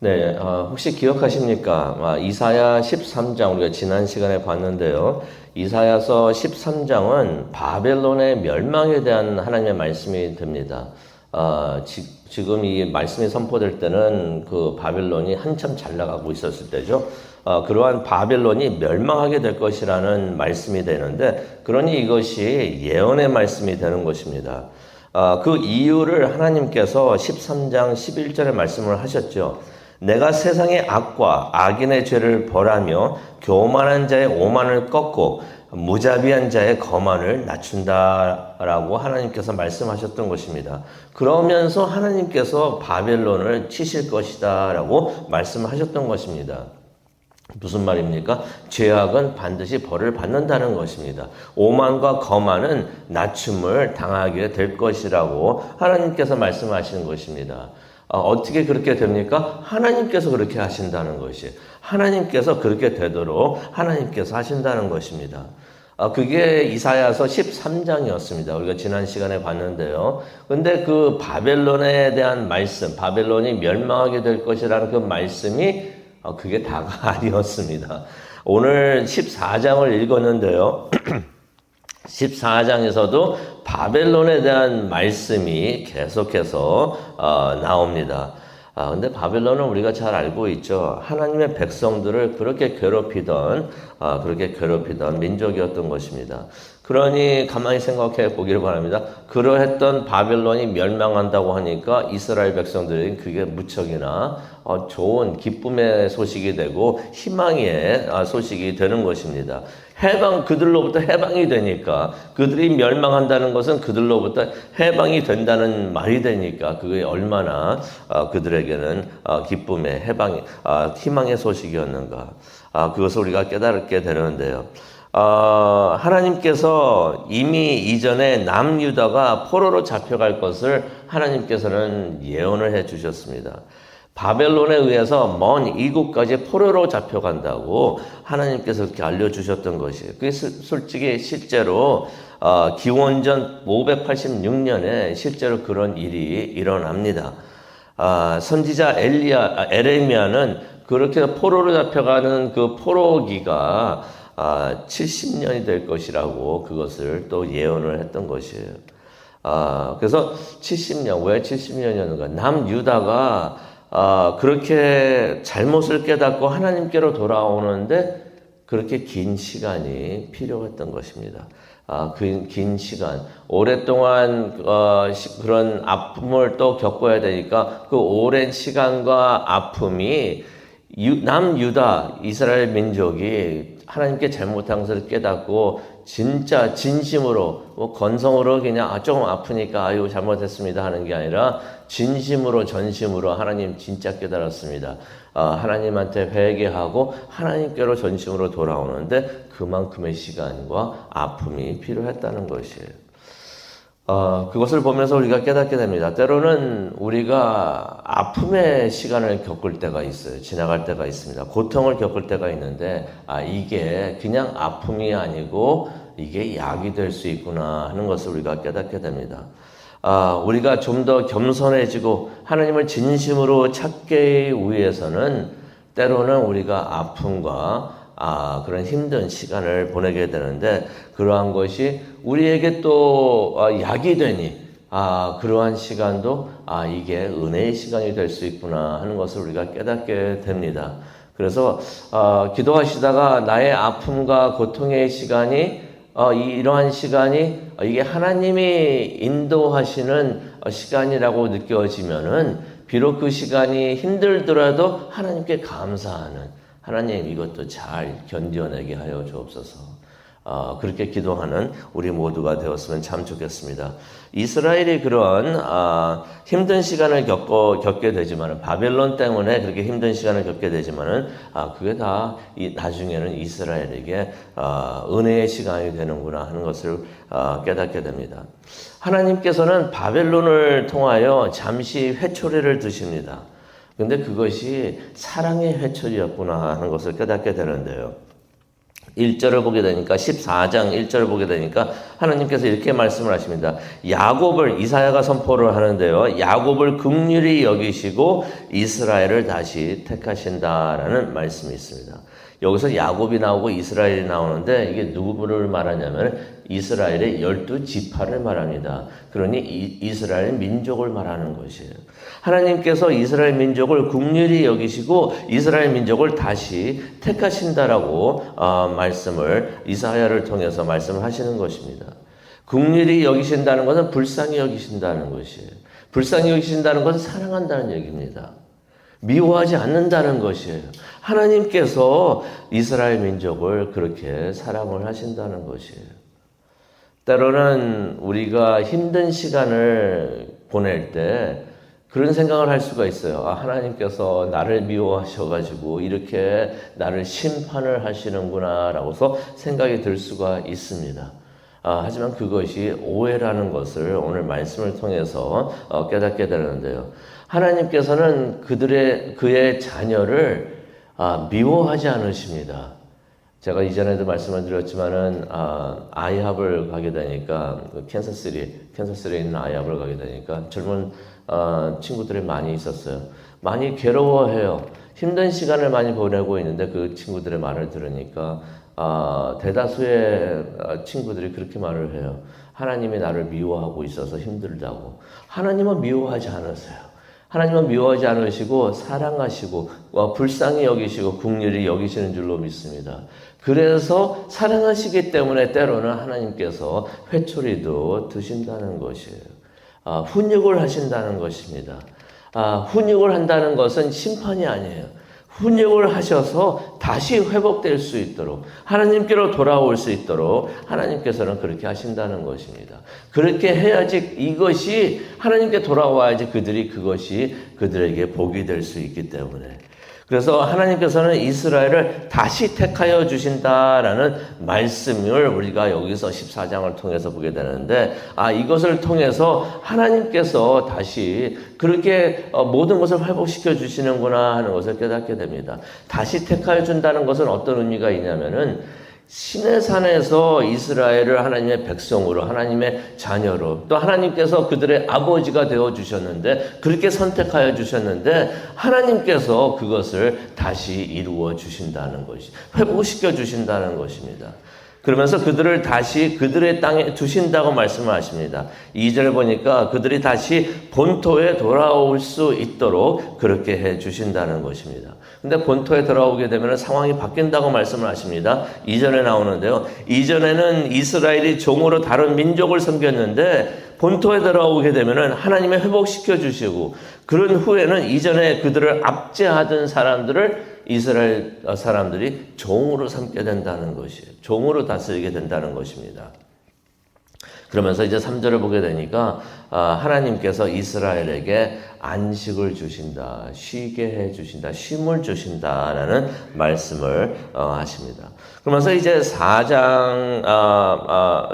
네, 어, 혹시 기억하십니까? 아, 이사야 13장 우리가 지난 시간에 봤는데요. 이사야서 13장은 바벨론의 멸망에 대한 하나님의 말씀이 됩니다. 어, 지, 지금 이 말씀이 선포될 때는 그 바벨론이 한참 잘 나가고 있었을 때죠. 어, 그러한 바벨론이 멸망하게 될 것이라는 말씀이 되는데, 그러니 이것이 예언의 말씀이 되는 것입니다. 어, 그 이유를 하나님께서 13장 11절에 말씀을 하셨죠. 내가 세상의 악과 악인의 죄를 벌하며 교만한 자의 오만을 꺾고 무자비한 자의 거만을 낮춘다라고 하나님께서 말씀하셨던 것입니다. 그러면서 하나님께서 바벨론을 치실 것이다라고 말씀하셨던 것입니다. 무슨 말입니까? 죄악은 반드시 벌을 받는다는 것입니다. 오만과 거만은 낮춤을 당하게 될 것이라고 하나님께서 말씀하시는 것입니다. 어, 떻게 그렇게 됩니까? 하나님께서 그렇게 하신다는 것이 하나님께서 그렇게 되도록 하나님께서 하신다는 것입니다. 어, 그게 이사야서 13장이었습니다. 우리가 지난 시간에 봤는데요. 근데 그 바벨론에 대한 말씀, 바벨론이 멸망하게 될 것이라는 그 말씀이 어, 그게 다가 아니었습니다. 오늘 14장을 읽었는데요. 14장에서도 바벨론에 대한 말씀이 계속해서 어, 나옵니다. 아, 근데 바벨론은 우리가 잘 알고 있죠. 하나님의 백성들을 그렇게 괴롭히던, 아, 그렇게 괴롭히던 민족이었던 것입니다. 그러니 가만히 생각해 보기를 바랍니다. 그러했던 바벨론이 멸망한다고 하니까 이스라엘 백성들이 그게 무척이나 어, 좋은 기쁨의 소식이 되고 희망의 아, 소식이 되는 것입니다. 해방 그들로부터 해방이 되니까 그들이 멸망한다는 것은 그들로부터 해방이 된다는 말이 되니까 그게 얼마나 어, 그들에게는 어, 기쁨의 해방이 희망의 소식이었는가 그것을 우리가 깨달게 되는데요. 어, 하나님께서 이미 이전에 남유다가 포로로 잡혀갈 것을 하나님께서는 예언을 해 주셨습니다. 바벨론에 의해서 먼 이곳까지 포로로 잡혀간다고 하나님께서 그렇게 알려주셨던 것이에요. 그게 솔직히 실제로 어, 기원전 586년에 실제로 그런 일이 일어납니다. 아, 선지자 엘리야, 아, 에레미야는 그렇게 포로로 잡혀가는 그 포로기가 아, 70년이 될 것이라고 그것을 또 예언을 했던 것이에요. 아, 그래서 70년, 왜 70년이었는가? 남 유다가 아, 그렇게 잘못을 깨닫고 하나님께로 돌아오는데 그렇게 긴 시간이 필요했던 것입니다. 아, 그 긴 시간, 오랫동안 어, 시, 그런 아픔을 또 겪어야 되니까 그 오랜 시간과 아픔이 유, 남유다 이스라엘 민족이 하나님께 잘못한 것을 깨닫고 진짜 진심으로 뭐 건성으로 그냥 아 조금 아프니까 아유 잘못했습니다 하는 게 아니라 진심으로 전심으로 하나님 진짜 깨달았습니다. 아, 하나님한테 회개하고 하나님께로 전심으로 돌아오는데 그만큼의 시간과 아픔이 필요했다는 것이에요. 어, 그것을 보면서 우리가 깨닫게 됩니다. 때로는 우리가 아픔의 시간을 겪을 때가 있어요. 지나갈 때가 있습니다. 고통을 겪을 때가 있는데, 아, 이게 그냥 아픔이 아니고 이게 약이 될 수 있구나 하는 것을 우리가 깨닫게 됩니다. 아, 우리가 좀 더 겸손해지고 하나님을 진심으로 찾기 위해서는 때로는 우리가 아픔과 아, 그런 힘든 시간을 보내게 되는데 그러한 것이 우리에게 또 아, 약이 되니 아, 그러한 시간도 아, 이게 은혜의 시간이 될 수 있구나 하는 것을 우리가 깨닫게 됩니다. 그래서 어, 기도하시다가 나의 아픔과 고통의 시간이 어, 이러한 시간이 어, 이게 하나님이 인도하시는 시간이라고 느껴지면은 비록 그 시간이 힘들더라도 하나님께 감사하는 하나님 이것도 잘 견뎌내게 하여 주옵소서. 어, 그렇게 기도하는 우리 모두가 되었으면 참 좋겠습니다. 이스라엘이 그런 어, 힘든 시간을 겪고 겪게 되지만은 바벨론 때문에 그렇게 힘든 시간을 겪게 되지만은 아, 그게 다 이, 나중에는 이스라엘에게 어, 은혜의 시간이 되는구나 하는 것을 어, 깨닫게 됩니다. 하나님께서는 바벨론을 통하여 잠시 회초리를 드십니다. 근데 그것이 사랑의 회초리였구나 하는 것을 깨닫게 되는데요. 1절을 보게 되니까 14장 1절을 보게 되니까 하나님께서 이렇게 말씀을 하십니다. 야곱을 이사야가 선포를 하는데요. 야곱을 극률히 여기시고 이스라엘을 다시 택하신다라는 말씀이 있습니다. 여기서 야곱이 나오고 이스라엘이 나오는데 이게 누구를 말하냐면 이스라엘의 열두 지파를 말합니다. 그러니 이, 스라엘 민족을 말하는 것이에요. 하나님께서 이스라엘 민족을 국률이 여기시고 이스라엘 민족을 다시 택하신다라고 어, 말씀을 이사야를 통해서 말씀을 하시는 것입니다. 국률이 여기신다는 것은 불쌍히 여기신다는 것이에요. 불쌍히 여기신다는 것은 사랑한다는 얘기입니다. 미워하지 않는다는 것이에요. 하나님께서 이스라엘 민족을 그렇게 사랑을 하신다는 것이에요. 때로는 우리가 힘든 시간을 보낼 때 그런 생각을 할 수가 있어요. 아, 하나님께서 나를 미워하셔가지고 이렇게 나를 심판을 하시는구나라고서 생각이 들 수가 있습니다. 아, 하지만 그것이 오해라는 것을 오늘 말씀을 통해서 어, 깨닫게 되는데요. 하나님께서는 그들의 그의 자녀를 아, 미워하지 않으십니다. 제가 이전에도 말씀을 드렸지만은 아, 아이합을 가게 되니까 그 캔사스리 캔사스리에 있는 아이합을 가게 되니까 젊은 어, 친구들이 많이 있었어요. 많이 괴로워해요. 힘든 시간을 많이 보내고 있는데 그 친구들의 말을 들으니까 어, 대다수의 어, 친구들이 그렇게 말을 해요. 하나님이 나를 미워하고 있어서 힘들다고. 하나님은 미워하지 않으세요. 하나님은 미워하지 않으시고 사랑하시고 어, 불쌍히 여기시고 국률이 여기시는 줄로 믿습니다. 그래서 사랑하시기 때문에 때로는 하나님께서 회초리도 드신다는 것이에요. 아, 훈육을 하신다는 것입니다. 아, 훈육을 한다는 것은 심판이 아니에요. 훈육을 하셔서 다시 회복될 수 있도록 하나님께로 돌아올 수 있도록 하나님께서는 그렇게 하신다는 것입니다. 그렇게 해야지 이것이 하나님께 돌아와야지 그들이 그것이 그들에게 복이 될 수 있기 때문에 그래서 하나님께서는 이스라엘을 다시 택하여 주신다라는 말씀을 우리가 여기서 14장을 통해서 보게 되는데, 아, 이것을 통해서 하나님께서 다시 그렇게 어, 모든 것을 회복시켜 주시는구나 하는 것을 깨닫게 됩니다. 다시 택하여 준다는 것은 어떤 의미가 있냐면은, 신의 산에서 이스라엘을 하나님의 백성으로, 하나님의 자녀로, 또 하나님께서 그들의 아버지가 되어 주셨는데, 그렇게 선택하여 주셨는데, 하나님께서 그것을 다시 이루어 주신다는 것이, 회복시켜 주신다는 것입니다. 그러면서 그들을 다시 그들의 땅에 두신다고 말씀을 하십니다. 2절 보니까 그들이 다시 본토에 돌아올 수 있도록 그렇게 해 주신다는 것입니다. 근데 본토에 돌아오게 되면 상황이 바뀐다고 말씀을 하십니다. 이전에 나오는데요. 이전에는 이스라엘이 종으로 다른 민족을 섬겼는데 본토에 돌아오게 되면 하나님의 회복시켜 주시고 그런 후에는 이전에 그들을 압제하던 사람들을 이스라엘 사람들이 종으로 삼게 된다는 것이에요. 종으로 다스리게 된다는 것입니다. 그러면서 이제 3절을 보게 되니까 아, 하나님께서 이스라엘에게 안식을 주신다, 쉬게 해 주신다, 쉼을 주신다라는 말씀을 어, 하십니다. 그러면서 이제 4장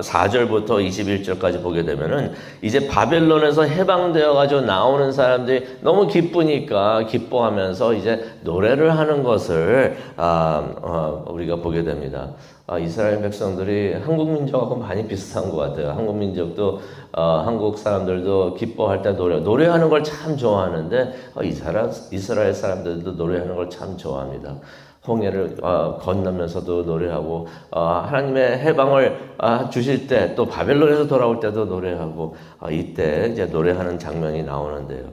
4절부터 21절까지 보게 되면은 이제 바벨론에서 해방되어 가지고 나오는 사람들이 너무 기쁘니까 기뻐하면서 이제 노래를 하는 것을 아, 어, 우리가 보게 됩니다. 아, 이스라엘 백성들이 한국 민족하고 많이 비슷한 것 같아요. 한국 민족도 어, 한국 사람들도 기뻐할 때 노래 노래하는 걸 참 좋아하는데 어, 이스라엘, 이스라엘 사람들도 노래하는 걸 참 좋아합니다. 홍해를 어, 건너면서도 노래하고 어, 하나님의 해방을 어, 주실 때 또 바벨론에서 돌아올 때도 노래하고 어, 이때 이제 노래하는 장면이 나오는데요.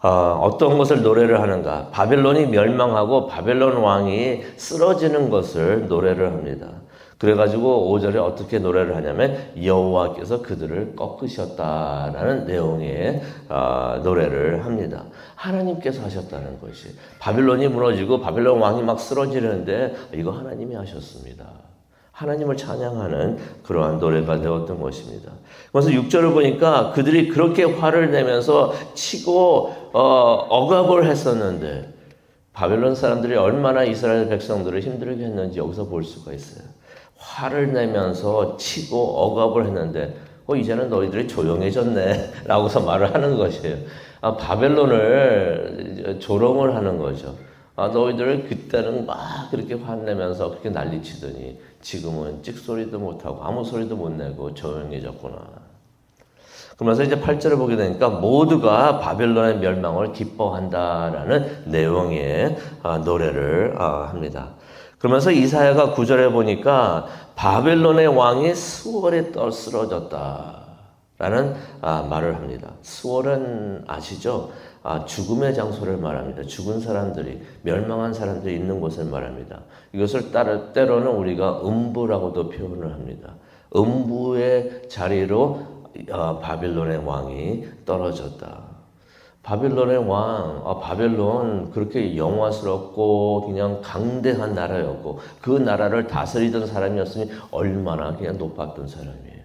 어, 어떤 것을 노래를 하는가? 바벨론이 멸망하고 바벨론 왕이 쓰러지는 것을 노래를 합니다. 그래가지고 5절에 어떻게 노래를 하냐면 여호와께서 그들을 꺾으셨다라는 내용의 어, 노래를 합니다. 하나님께서 하셨다는 것이 바빌론이 무너지고 바빌론 왕이 막 쓰러지는데 이거 하나님이 하셨습니다. 하나님을 찬양하는 그러한 노래가 되었던 것입니다. 그래서 6절을 보니까 그들이 그렇게 화를 내면서 치고 어, 억압을 했었는데 바벨론 사람들이 얼마나 이스라엘 백성들을 힘들게 했는지 여기서 볼 수가 있어요. 화를 내면서 치고 억압을 했는데 어, 이제는 너희들이 조용해졌네 라고서 말을 하는 것이에요. 아, 바벨론을 조롱을 하는 거죠. 아, 너희들 그때는 막 그렇게 화내면서 그렇게 난리치더니 지금은 찍소리도 못하고 아무 소리도 못 내고 조용해졌구나. 그러면서 이제 8절을 보게 되니까 모두가 바벨론의 멸망을 기뻐한다라는 내용의 아, 노래를 아, 합니다. 그러면서 이사야가 9절에 보니까 바벨론의 왕이 수월에 떠 쓰러졌다 라는 아, 말을 합니다. 수월은 아시죠? 아, 죽음의 장소를 말합니다. 죽은 사람들이 멸망한 사람들이 있는 곳을 말합니다. 이것을 따로 때로는 우리가 음부라고도 표현을 합니다. 음부의 자리로 어, 바빌론의 왕이 떨어졌다. 바빌론의 왕, 아, 바벨론 그렇게 영화스럽고 그냥 강대한 나라였고 그 나라를 다스리던 사람이었으니 얼마나 그냥 높았던 사람이에요.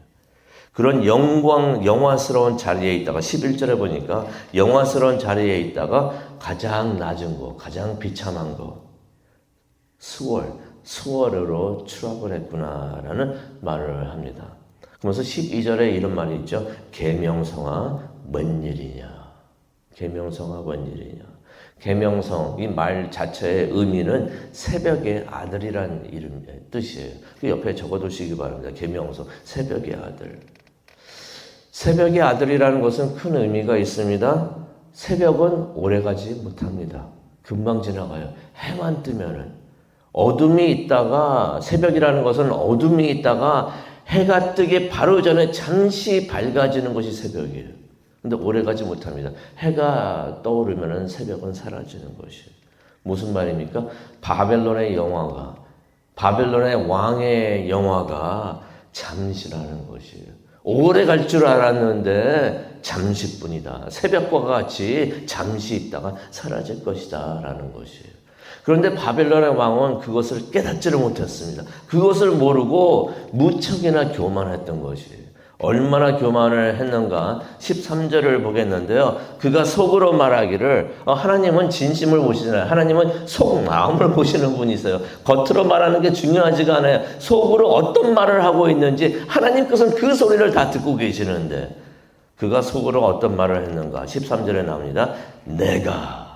그런 영광, 영화스러운 자리에 있다가 11절에 보니까 영화스러운 자리에 있다가 가장 낮은 거, 가장 비참한 거, 수월, 수월으로 추락을 했구나라는 말을 합니다. 그러면서 12절에 이런 말이 있죠. 계명성아 뭔 일이냐. 계명성아 뭔 일이냐. 계명성 이 말 자체의 의미는 새벽의 아들이란 이름 뜻이에요. 그 옆에 적어두시기 바랍니다. 계명성 새벽의 아들. 새벽의 아들이라는 것은 큰 의미가 있습니다. 새벽은 오래가지 못합니다. 금방 지나가요. 해만 뜨면은 어둠이 있다가 새벽이라는 것은 어둠이 있다가 해가 뜨기 바로 전에 잠시 밝아지는 것이 새벽이에요. 근데 오래 가지 못합니다. 해가 떠오르면 새벽은 사라지는 것이에요. 무슨 말입니까? 바벨론의 영화가, 바벨론의 왕의 영화가 잠시라는 것이에요. 오래 갈 줄 알았는데 잠시뿐이다. 새벽과 같이 잠시 있다가 사라질 것이다. 라는 것이에요. 그런데 바벨론의 왕은 그것을 깨닫지를 못했습니다. 그것을 모르고 무척이나 교만했던 것이에요. 얼마나 교만을 했는가 13절을 보겠는데요. 그가 속으로 말하기를 어, 하나님은 진심을 보시잖아요. 하나님은 속 마음을 보시는 분이세요. 겉으로 말하는 게 중요하지가 않아요. 속으로 어떤 말을 하고 있는지 하나님께서는 그 소리를 다 듣고 계시는데 그가 속으로 어떤 말을 했는가 13절에 나옵니다. 내가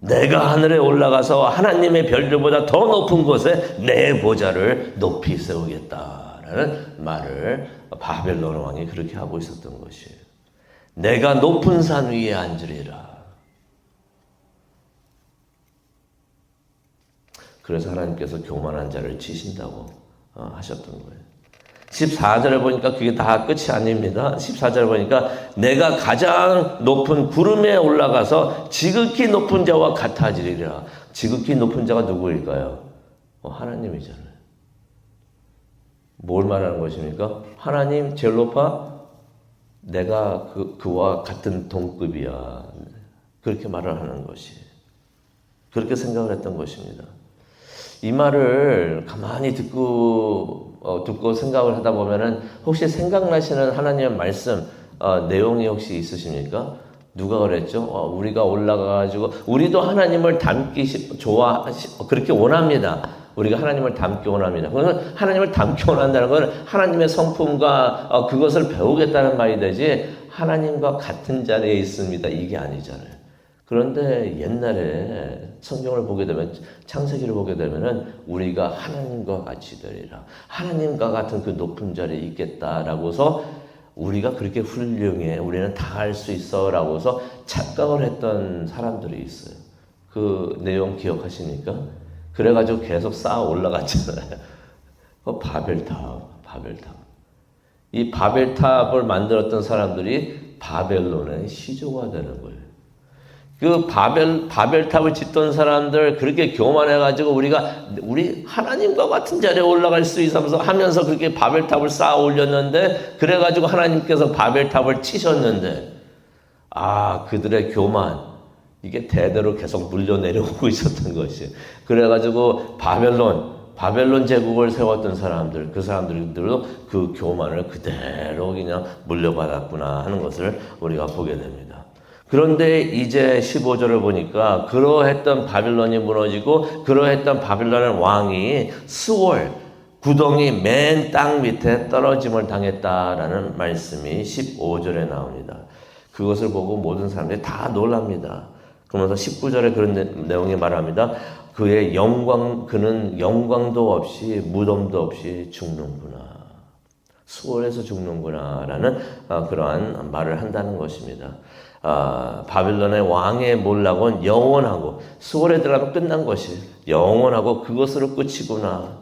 내가 하늘에 올라가서 하나님의 별들보다 더 높은 곳에 내 보좌를 높이 세우겠다라는 말을 바벨론 왕이 그렇게 하고 있었던 것이에요. 내가 높은 산 위에 앉으리라. 그래서 하나님께서 교만한 자를 치신다고 어, 하셨던 거예요. 14절에 보니까 그게 다 끝이 아닙니다. 14절에 보니까 내가 가장 높은 구름에 올라가서 지극히 높은 자와 같아지리라. 지극히 높은 자가 누구일까요? 어, 하나님이잖아요. 뭘 말하는 것입니까? 하나님 제일 높아? 내가 그, 그와 같은 동급이야. 그렇게 말을 하는 것이. 그렇게 생각을 했던 것입니다. 이 말을 가만히 듣고 어, 듣고 생각을 하다 보면은 혹시 생각나시는 하나님의 말씀 어, 내용이 혹시 있으십니까? 누가 그랬죠? 어, 우리가 올라가가지고 우리도 하나님을 닮기 좋아 그렇게 원합니다. 우리가 하나님을 닮기 원합니다. 그래서 하나님을 닮기 원한다는 것은 하나님의 성품과 어, 그것을 배우겠다는 말이 되지 하나님과 같은 자리에 있습니다. 이게 아니잖아요. 그런데 옛날에 성경을 보게 되면 창세기를 보게 되면은 우리가 하나님과 같이 되리라. 하나님과 같은 그 높은 자리에 있겠다라고서 우리가 그렇게 훌륭해. 우리는 다 할 수 있어라고서 착각을 했던 사람들이 있어요. 그 내용 기억하십니까? 그래가지고 계속 쌓아 올라갔잖아요. 그 바벨탑, 바벨탑. 이 바벨탑을 만들었던 사람들이 바벨론의 시조가 되는 거예요. 그 바벨 바벨탑을 짓던 사람들 그렇게 교만해 가지고 우리가 우리 하나님과 같은 자리에 올라갈 수 있어서 하면서 그렇게 바벨탑을 쌓아 올렸는데 그래 가지고 하나님께서 바벨탑을 치셨는데 아 그들의 교만 이게 대대로 계속 물려 내려오고 있었던 것이 그래 가지고 바벨론 바벨론 제국을 세웠던 사람들 그 사람들도 그 교만을 그대로 그냥 물려받았구나 하는 것을 우리가 보게 됩니다. 그런데 이제 15절을 보니까 그러했던 바빌론이 무너지고 그러했던 바빌론의 왕이 수월 구덩이 맨 땅 밑에 떨어짐을 당했다라는 말씀이 15절에 나옵니다. 그것을 보고 모든 사람들이 다 놀랍니다. 그러면서 19절에 그런 내용이 말합니다. 그의 영광 그는 영광도 없이 무덤도 없이 죽는구나. 수월해서 죽는구나라는 아, 그러한 말을 한다는 것입니다. 아, 바빌론의 왕의 몰락은 영원하고 수월에 들어가면 끝난 것이 영원하고 그것으로 끝이구나.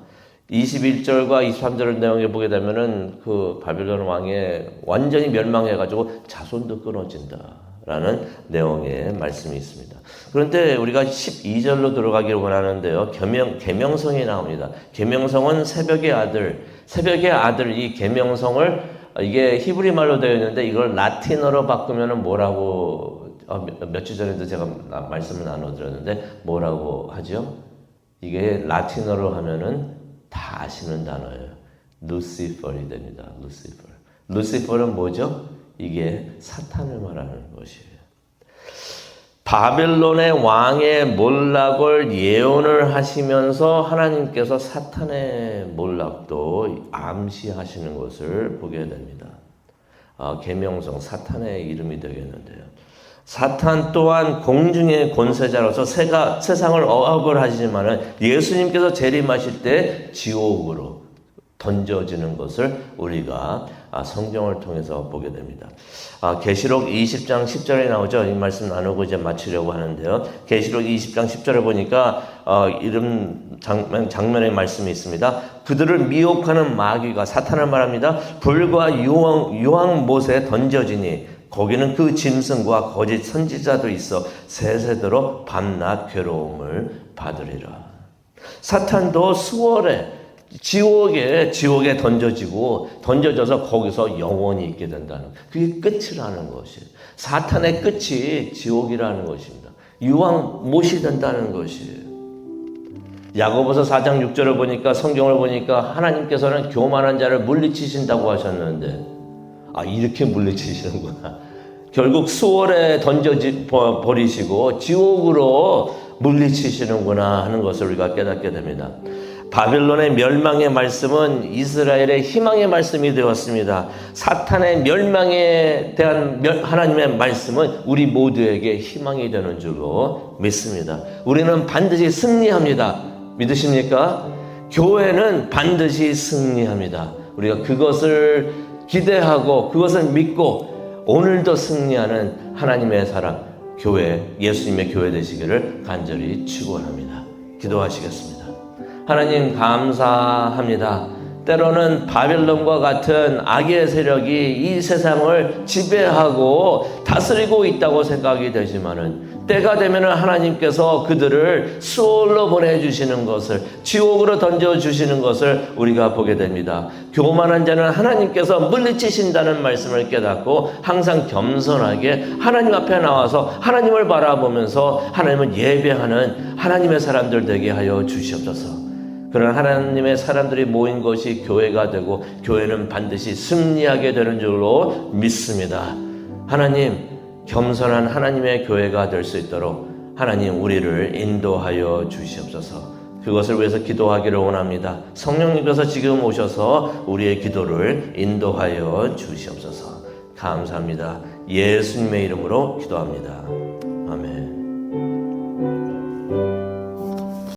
21절과 23절 내용에 보게 되면은 그 바빌론 왕의 완전히 멸망해 가지고 자손도 끊어진다 라는 내용의 말씀이 있습니다. 그런데 우리가 12절로 들어가기를 원하는데요. 계명, 계명성이 나옵니다. 계명성은 새벽의 아들, 새벽의 아들 이 계명성을 이게 히브리 말로 되어 있는데 이걸 라틴어로 바꾸면은 뭐라고 어, 몇주 전에도 제가 말씀을 나눠드렸는데 뭐라고 하죠? 이게 라틴어로 하면은 다 아시는 단어예요. 루시퍼이 됩니다. 루시퍼. 루시퍼는 뭐죠? 이게 사탄을 말하는 것이에요. 바벨론의 왕의 몰락을 예언을 하시면서 하나님께서 사탄의 몰락도 암시하시는 것을 보게 됩니다. 아, 계명성 사탄의 이름이 되겠는데요. 사탄 또한 공중의 권세자로서 세가, 세상을 억압을 하시지만은 예수님께서 재림하실 때 지옥으로 던져지는 것을 우리가 아, 성경을 통해서 보게 됩니다. 아, 계시록 20장 10절에 나오죠. 이 말씀 나누고 이제 마치려고 하는데요. 계시록 20장 10절에 보니까 어, 이름 장면, 장면 의 말씀이 있습니다. 그들을 미혹하는 마귀가 사탄을 말합니다. 불과 유황 유황 못에 던져지니 거기는 그 짐승과 거짓 선지자도 있어 세세대로 밤낮 괴로움을 받으리라. 사탄도 수월에 지옥에 지옥에 던져지고 던져져서 거기서 영원히 있게 된다는 그게 끝이라는 것이 사탄의 끝이 지옥이라는 것입니다. 유황 못이 된다는 것이에요. 야고보서 4장 6절을 보니까 성경을 보니까 하나님께서는 교만한 자를 물리치신다고 하셨는데 아 이렇게 물리치시는구나. 결국 수월에 던져지 버리시고 지옥으로 물리치시는구나 하는 것을 우리가 깨닫게 됩니다. 바벨론의 멸망의 말씀은 이스라엘의 희망의 말씀이 되었습니다. 사탄의 멸망에 대한 하나님의 말씀은 우리 모두에게 희망이 되는 줄로 믿습니다. 우리는 반드시 승리합니다. 믿으십니까? 교회는 반드시 승리합니다. 우리가 그것을 기대하고 그것을 믿고 오늘도 승리하는 하나님의 사랑, 교회, 예수님의 교회 되시기를 간절히 축원합니다. 기도하시겠습니다. 하나님 감사합니다. 때로는 바벨론과 같은 악의 세력이 이 세상을 지배하고 다스리고 있다고 생각이 되지만은 때가 되면은 하나님께서 그들을 수월로 보내주시는 것을 지옥으로 던져주시는 것을 우리가 보게 됩니다. 교만한 자는 하나님께서 물리치신다는 말씀을 깨닫고 항상 겸손하게 하나님 앞에 나와서 하나님을 바라보면서 하나님을 예배하는 하나님의 사람들 되게 하여 주시옵소서. 그런 하나님의 사람들이 모인 것이 교회가 되고 교회는 반드시 승리하게 되는 줄로 믿습니다. 하나님, 겸손한 하나님의 교회가 될 수 있도록 하나님 우리를 인도하여 주시옵소서. 그것을 위해서 기도하기를 원합니다. 성령님께서 지금 오셔서 우리의 기도를 인도하여 주시옵소서. 감사합니다. 예수님의 이름으로 기도합니다.